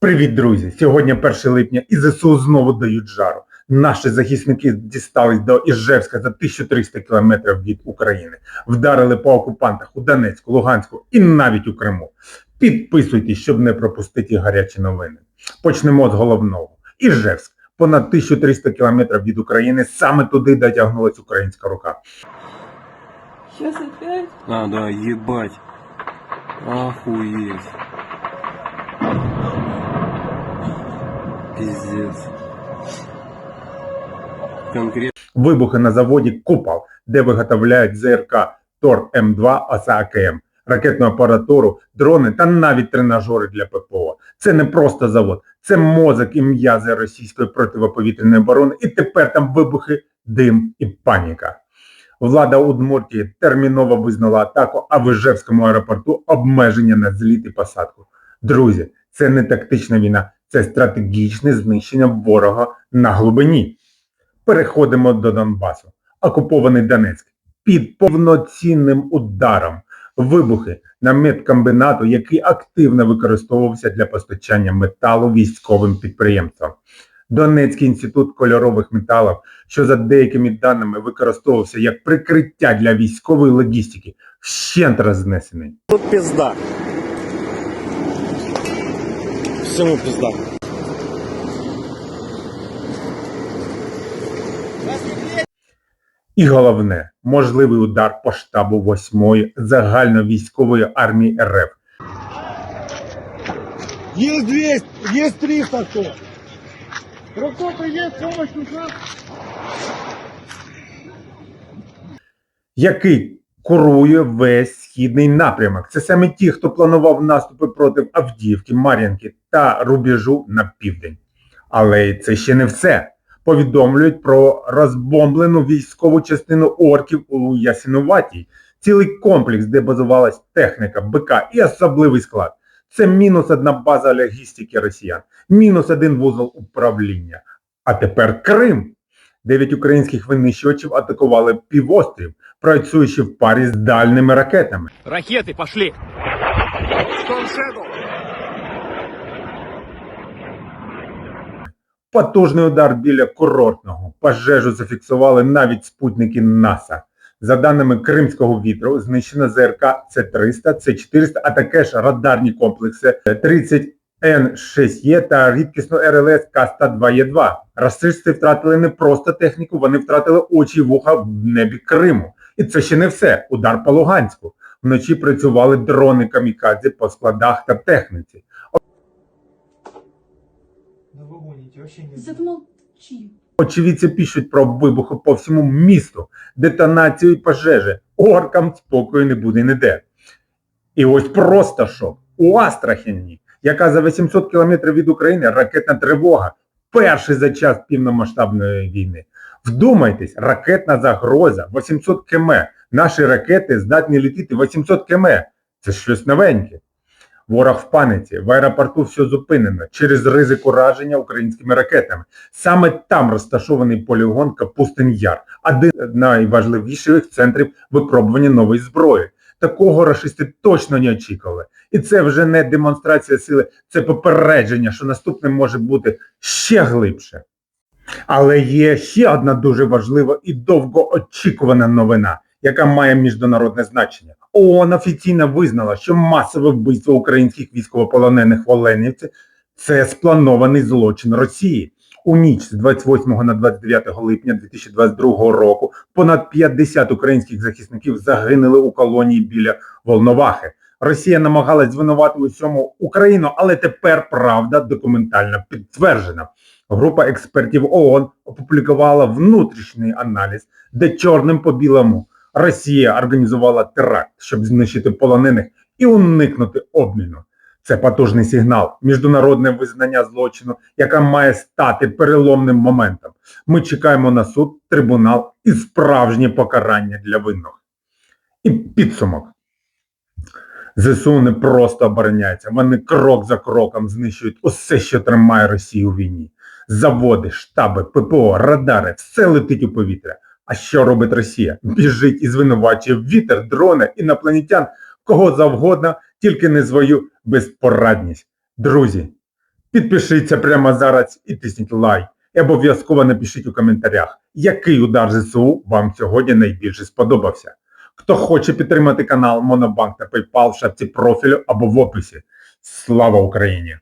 Привіт, друзі! Сьогодні 1 липня і ЗСУ знову дають жару. Наші захисники дістались до Іжевська за 1300 кілометрів від України. Вдарили по окупантах у Донецьку, Луганську і навіть у Криму. Підписуйтесь, щоб не пропустити гарячі новини. Почнемо з головного. Іжевськ. Понад 1300 кілометрів від України саме туди дотягнулась українська рука. Сейчас опять? А, да, ебать. Охуеть. Пиздец. Конкретно. Вибухи на заводі Купал, де виготовляють ЗРК Тор М2 ОСАКМ, ракетну апаратуру, дрони та навіть тренажери для ППО. Це не просто завод, це мозок і м'язи російської противоповітряної оборони. І тепер там вибухи, дим і паніка. Влада Удмуртії терміново визнала атаку, а в Іжевському аеропорту обмеження на зліт і посадку. Друзі, це не тактична війна, це стратегічне знищення ворога на глибині. Переходимо до Донбасу. Окупований Донецьк під повноцінним ударом. Вибухи на медкомбінату, який активно використовувався для постачання металу військовим підприємствам. Донецький інститут кольорових металів, що за деякими даними використовувався як прикриття для військової логістики, вщент рознесений. Тут пизда. Всему пизда. І головне, можливий удар по штабу 8-ї загальновійськової армії РФ, Есть 200, есть 300 кто. Кто-то есть, помощь нужна? який курує весь східний напрямок. Це саме ті, хто планував наступи проти Авдіївки, Мар'їнки та рубежу на південь. Але це ще не все. Повідомлюють про розбомблену військову частину орків у Ясинуватій, цілий комплекс, де базувалась техніка, БК і особливий склад. Це мінус одна база логістики росіян, мінус один вузол управління. А тепер Крим. Дев'ять українських винищувачів атакували півострів, працюючи в парі з дальними ракетами. Ракеты пошли! Потужний удар біля курортного. Пожежу зафіксували навіть спутники НАСА. За даними Кримського вітру, знищено ЗРК С-300, С-400, а також радарні комплекси 30Н6Е та рідкісну РЛС К-102Е2. Рашисти втратили не просто техніку, вони втратили очі і вуха в небі Криму. І це ще не все. Удар по Луганську. Вночі працювали дрони камікадзе по складах та техніці. Замолчи. Очевидці пишуть про вибухи по всьому місту, детонацію і пожежі. Оркам спокою не буде ніде. І ось просто шок. У Астрахані, яка за 800 кілометрів від України ракетна тривога. Перший за час повномасштабної війни. Вдумайтесь, ракетна загроза 800 км. Наші ракети здатні літати 800 км. Це щось новеньке. Ворог в паниці, в аеропорту все зупинено через ризик ураження українськими ракетами. Саме там розташований полігон Капустин Яр, один з найважливіших центрів випробування нової зброї. Такого рашисти точно не очікували. І це вже не демонстрація сили, це попередження, що наступним може бути ще глибше. Але є ще одна дуже важлива і довгоочікувана новина, яка має міжнародне значення. ООН офіційно визнала, що масове вбивство українських військовополонених в Оленівці – це спланований злочин Росії. У ніч з 28 на 29 липня 2022 року понад 50 українських захисників загинули у колонії біля Волновахи. Росія намагалась звинуватити у цьому Україну, але тепер правда документально підтверджена. Група експертів ООН опублікувала внутрішній аналіз, де чорним по білому Росія організувала теракт, щоб знищити полонених і уникнути обміну. Це потужний сигнал, міжнародне визнання злочину, яка має стати переломним моментом. Ми чекаємо на суд, трибунал і справжнє покарання для винних. І підсумок. ЗСУ не просто обороняється, вони крок за кроком знищують усе, що тримає Росію у війні. Заводи, штаби, ППО, радари, все летить у повітря. А що робить Росія? Біжить і звинувачує вітер, дрони, інопланетян, кого завгодно, тільки не свою безпорадність. Друзі, Підпишіться прямо зараз і тисніть лайк. І обов'язково напишіть у коментарях, який удар ЗСУ вам сьогодні найбільше сподобався. Хто хоче підтримати канал Монобанк та PayPal в шапці профілю або в описі. Слава Україні!